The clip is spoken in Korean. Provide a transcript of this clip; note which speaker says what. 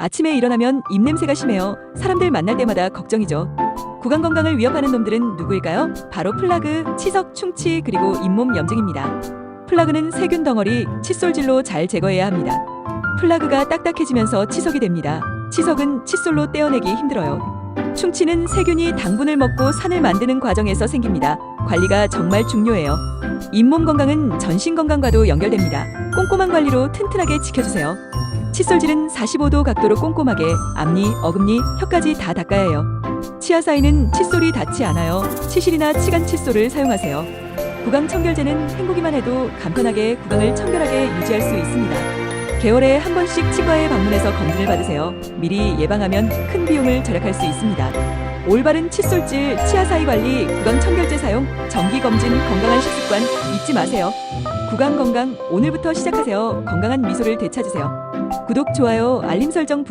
Speaker 1: 아침에 일어나면 입냄새가 심해요. 사람들 만날 때마다 걱정이죠. 구강 건강을 위협하는 놈들은 누구일까요? 바로 플라그, 치석, 충치, 그리고 잇몸 염증입니다. 플라그는 세균 덩어리, 칫솔질로 잘 제거해야 합니다. 플라그가 딱딱해지면서 치석이 됩니다. 치석은 칫솔로 떼어내기 힘들어요. 충치는 세균이 당분을 먹고 산을 만드는 과정에서 생깁니다. 관리가 정말 중요해요. 잇몸 건강은 전신 건강과도 연결됩니다. 꼼꼼한 관리로 튼튼하게 지켜주세요. 칫솔질은 45도 각도로 꼼꼼하게 앞니, 어금니, 혀까지 다 닦아야 해요. 치아 사이는 칫솔이 닿지 않아요. 치실이나 치간 칫솔을 사용하세요. 구강 청결제는 헹구기만 해도 간편하게 구강을 청결하게 유지할 수 있습니다. 개월에 한 번씩 치과에 방문해서 검진을 받으세요. 미리 예방하면 큰 비용을 절약할 수 있습니다. 올바른 칫솔질, 치아 사이 관리, 구강 청결제 사용, 정기 검진, 건강한 식습관 잊지 마세요. 구강 건강 오늘부터 시작하세요. 건강한 미소를 되찾으세요. 구독, 좋아요, 알림 설정 부탁드립니다.